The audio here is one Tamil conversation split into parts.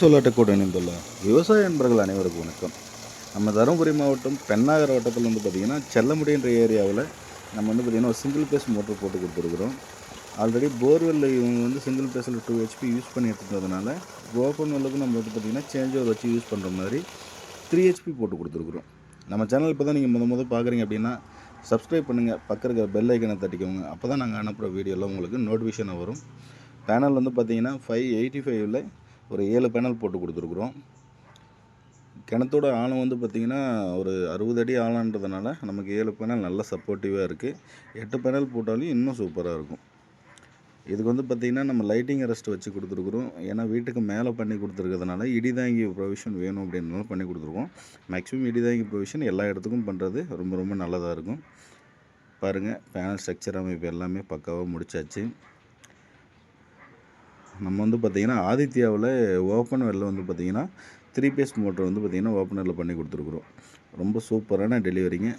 சொல்லாட்டக்கூட இணைந்துள்ள விவசாய நண்பர்கள் அனைவருக்கும் வணக்கம். நம்ம தருமபுரி மாவட்டம் பெண்ணாகர வட்டத்தில் வந்து பார்த்திங்கன்னா செல்லமுடின்ற ஏரியாவில் நம்ம வந்து பார்த்திங்கன்னா ஒரு சிங்கிள் பேஸ் மோட்டர் போட்டு கொடுத்துருக்குறோம். ஆல்ரெடி போர்வெல்லில் இவங்க வந்து சிங்கிள் பேஸில் டூ ஹெச்பி யூஸ் பண்ணி இருந்ததுனால ஓப்பன் வெல்லுக்கு நம்ம வந்து பார்த்திங்கன்னா சேஞ்ச் ஓவர் வச்சு யூஸ் பண்ணுற மாதிரி த்ரீ ஹெச்பி போட்டு கொடுத்துருக்குறோம். நம்ம சேனல் இப்போ தான் நீங்கள் முத முதல் பார்க்குறீங்க அப்படின்னா சப்ஸ்கிரைப் பண்ணுங்கள் பக்கம் இருக்கிற பெல் ஐக்கனை தட்டிக்கோங்க. அப்போ தான் நாங்கள் அனுப்புகிற வீடியோலாம் உங்களுக்கு நோட்டிஃபிகேஷனாக வரும். பேனல் வந்து பார்த்தீங்கன்னா ஃபைவ் எயிட்டி ஃபைவ்ல ஒரு ஏழு பேனல் போட்டு கொடுத்துருக்குறோம். கிணத்தோட ஆழம் வந்து பார்த்திங்கன்னா ஒரு அறுபது அடி ஆழன்றதுனால நமக்கு ஏழு பேனல் நல்ல சப்போர்ட்டிவாக இருக்குது எட்டு பேனல் போட்டாலும் இன்னும் சூப்பராக இருக்கும். இதுக்கு வந்து பார்த்திங்கன்னா நம்ம லைட்டிங் அரெஸ்ட் வச்சு கொடுத்துருக்குறோம். ஏன்னா வீட்டுக்கு மேலே பண்ணி கொடுத்துருக்கிறதுனால இடிதாங்கி ப்ரொவிஷன் வேணும் அப்படின்றனால பண்ணி கொடுத்துருக்கோம். மேக்ஸிமம் இடிதாங்கி ப்ரொவிஷன் எல்லா இடத்துக்கும் பண்ணுறது ரொம்ப ரொம்ப நல்லதாக இருக்கும். பாருங்கள் பேனல் ஸ்ட்ரக்சர் அமைப்பு எல்லாமே பக்காவாக முடிச்சாச்சு. நம்ம வந்து பார்த்திங்கன்னா ஆதித்யாவில் ஓப்பன் வெல்ல வந்து பார்த்திங்கன்னா த்ரீ பேஸ் மோட்டர் வந்து பார்த்திங்கன்னா ஓப்பன் வெல்ல பண்ணி கொடுத்துருக்குறோம். ரொம்ப சூப்பரான டெலிவரிங்க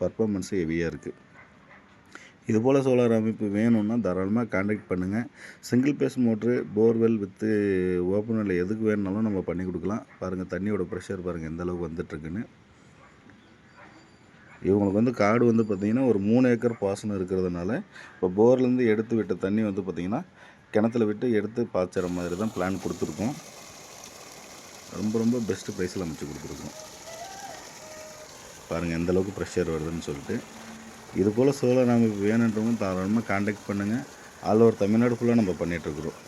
பர்ஃபாமன்ஸு ஹெவியாக இருக்குது இதுபோல் சோலார் அமைப்பு வேணும்னா தாராளமாக காண்டாக்ட் பண்ணுங்கள் சிங்கிள் பேஸ் மோட்ரு போர்வெல் வித்து ஓப்பன் வெல்ல எதுக்கு வேணுனாலும் நம்ம பண்ணி கொடுக்கலாம். பாருங்கள் தண்ணியோட ப்ரெஷர் பாருங்கள் எந்த அளவுக்கு வந்துட்டுருக்குன்னு. இவங்களுக்கு வந்து காடு வந்து பார்த்திங்கன்னா ஒரு மூணு ஏக்கர் பாசனம் இருக்கிறதுனால இப்போ போர்லேருந்து எடுத்து விட்ட தண்ணி வந்து பார்த்திங்கன்னா கிணத்துல விட்டு எடுத்து பாய்ச்சற மாதிரி தான் பிளான் கொடுத்துருக்கோம். ரொம்ப ரொம்ப பெஸ்ட்டு ப்ரைஸில் அமைச்சு கொடுத்துருக்கோம். பாருங்கள் எந்தளவுக்கு ப்ரெஷர் வருதுன்னு சொல்லிட்டு. இது போல் சோலார் அமைப்பு வேணுன்றவங்க தாராளமாக காண்டாக்ட் பண்ணுங்கள் ஆல் ஓவர் தமிழ்நாடு ஃபுல்லாக நம்ம பண்ணிகிட்ருக்குறோம்